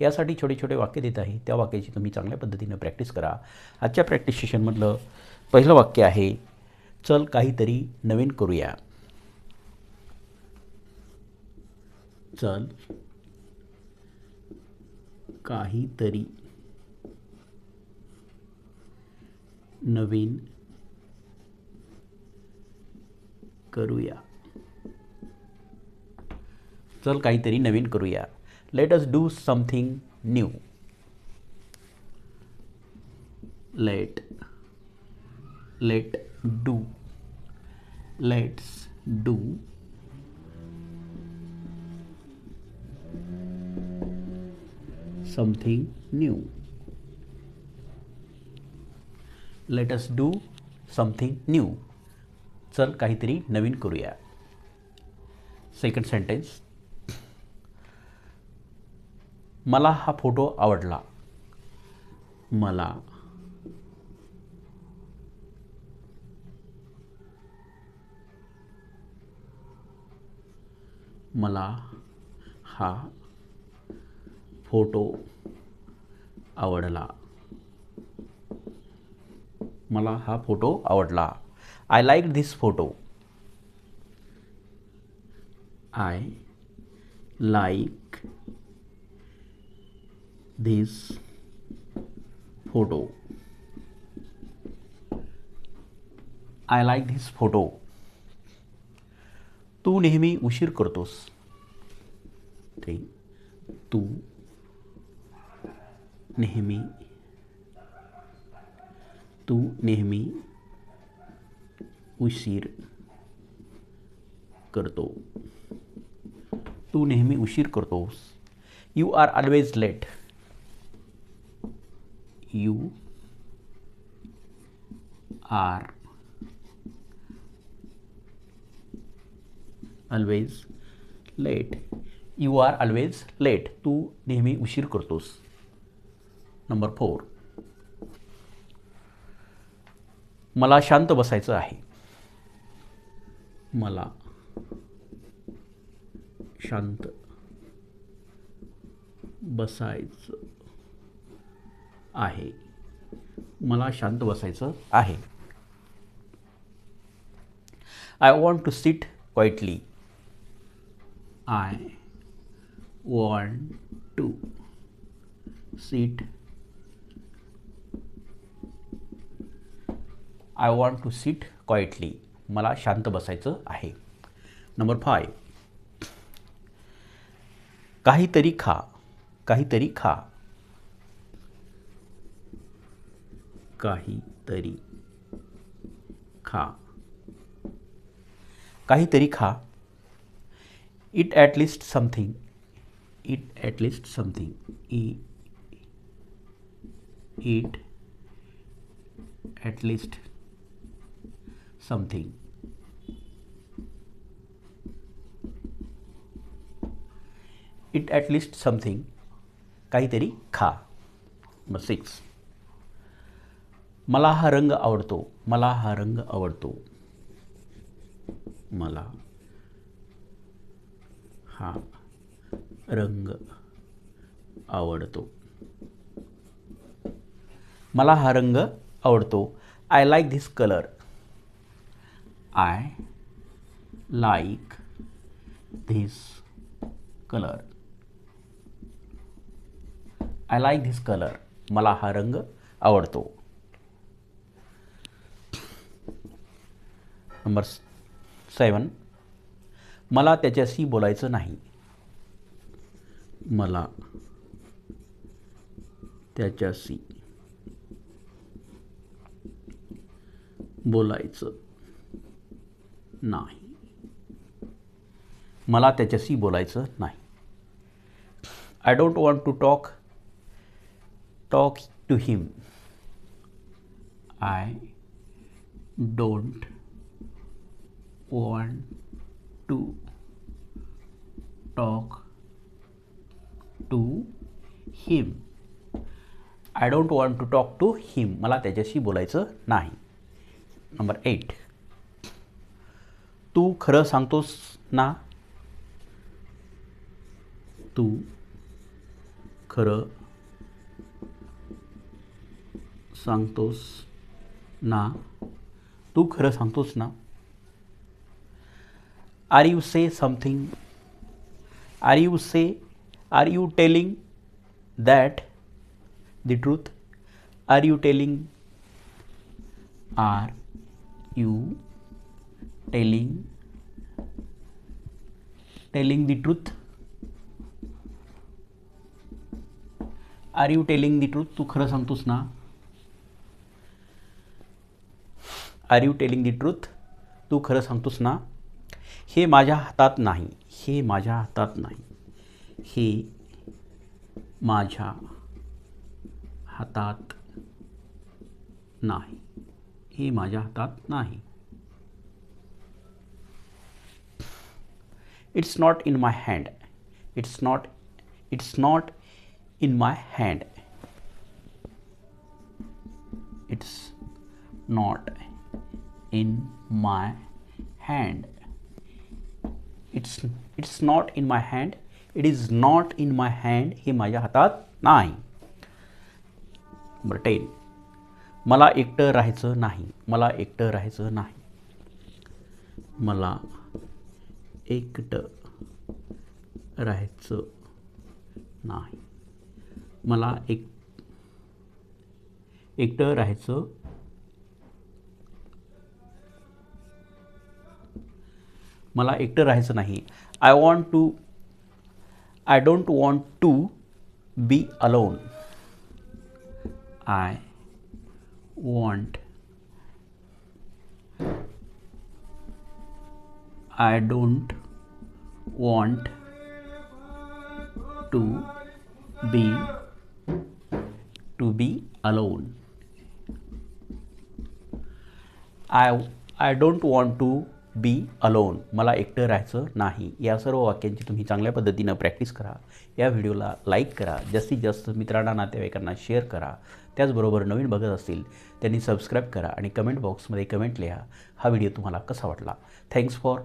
यासाठी छोटे छोटे वाक्य देत आहे. त्या वाक्याची तुम्ही चांगल्या पद्धतीनं प्रॅक्टिस करा. आजच्या प्रॅक्टिस सेशनमधलं पहिलं वाक्य आहे चल काहीतरी नवीन करूया. चल काहीतरी नवीन करूया. चल काहीतरी नवीन करूया. Let us do something new let let do let's do something new. Let us do something new. चल काहीतरी नवीन करूया सेकंड सेंटेन्स मला हा फोटो आवडला. मला. मला हा फोटो आवडला. मला हा फोटो आवडला. I like this photo I like this photo I like this photo तू नेहमी उशीर करतोस. ठीक तू नेहमी तू नेहमी उशीर करतो. तू नेहमी उशीर करतोस. You are always late you are always late you are always late तू नेहमी उशीर करतोस. नंबर फोर मला शांत बसायचं आहे. मला शांत बसायचं आहे. मला शांत बसायचं आहे. I want to sit quietly I want to sit I want to sit quietly मला शांत बसायचं आहे. नंबर फाय काहीतरी खा. काहीतरी खा. काहीतरी खा. काहीतरी खा. Eat at least something eat at least something E eat at least something eat at least something काहीतरी खा नंबर सिक्स मला हा रंग आवडतो. मला हा रंग आवडतो. मला हा रंग आवडतो. मला हा रंग आवडतो. I like this colour I like this colour I like this colour मला हा रंग आवडतो. Number seven. मला त्याच्याशी बोलायचं नाही. मला त्याच्याशी बोलायचं नाही. मला त्याच्याशी बोलायचं नाही. I don't want to talk talk to him I don't want to talk to him I don't want to talk to him मला त्याच्याशी बोलायचं नाही. नंबर एट तू खरं सांगतोस ना? तू खरं सांगतोस ना? तू खरं सांगतोस ना? Are you say something are you say are you telling that the truth are you telling are you telling telling the truth are you telling the truth तू खरं सांगतोस ना. Are you telling the truth तू खरं सांगतोस ना. हे माझ्या हातात नाही, हे माझ्या हातात नाही. हे माझ्या हातात नाही, हे माझ्या हातात नाही. It's not in my hand it's not it's not in my hand it's not in my hand it's it's not in my hand it is not in my hand हे माझ्या हातात नाही. नंबर टेन मला एकटं राहायचं नाही. मला एकटं राहायचं नाही. मला एकटं राहायचं नाही. मला एक एकटं राहायचं मला एकटं राहायचं नाही. I want to I don't want to be alone I want I don't want to be to be alone I I don't want to be alone. मला एकटं राहायचं नाही. या सर्व वाक्यांची तुम्ही चांगल्या पद्धतीनं प्रॅक्टिस करा. या व्हिडिओला लाईक करा. जास्तीत जास्त मित्रांना नातेवाईकांना शेअर करा. त्याचबरोबर नवीन बघत असतील त्यांनी सबस्क्राईब करा आणि कमेंट बॉक्समध्ये कमेंट लिहा. हा व्हिडिओ तुम्हाला कसा वाटला? Thanks for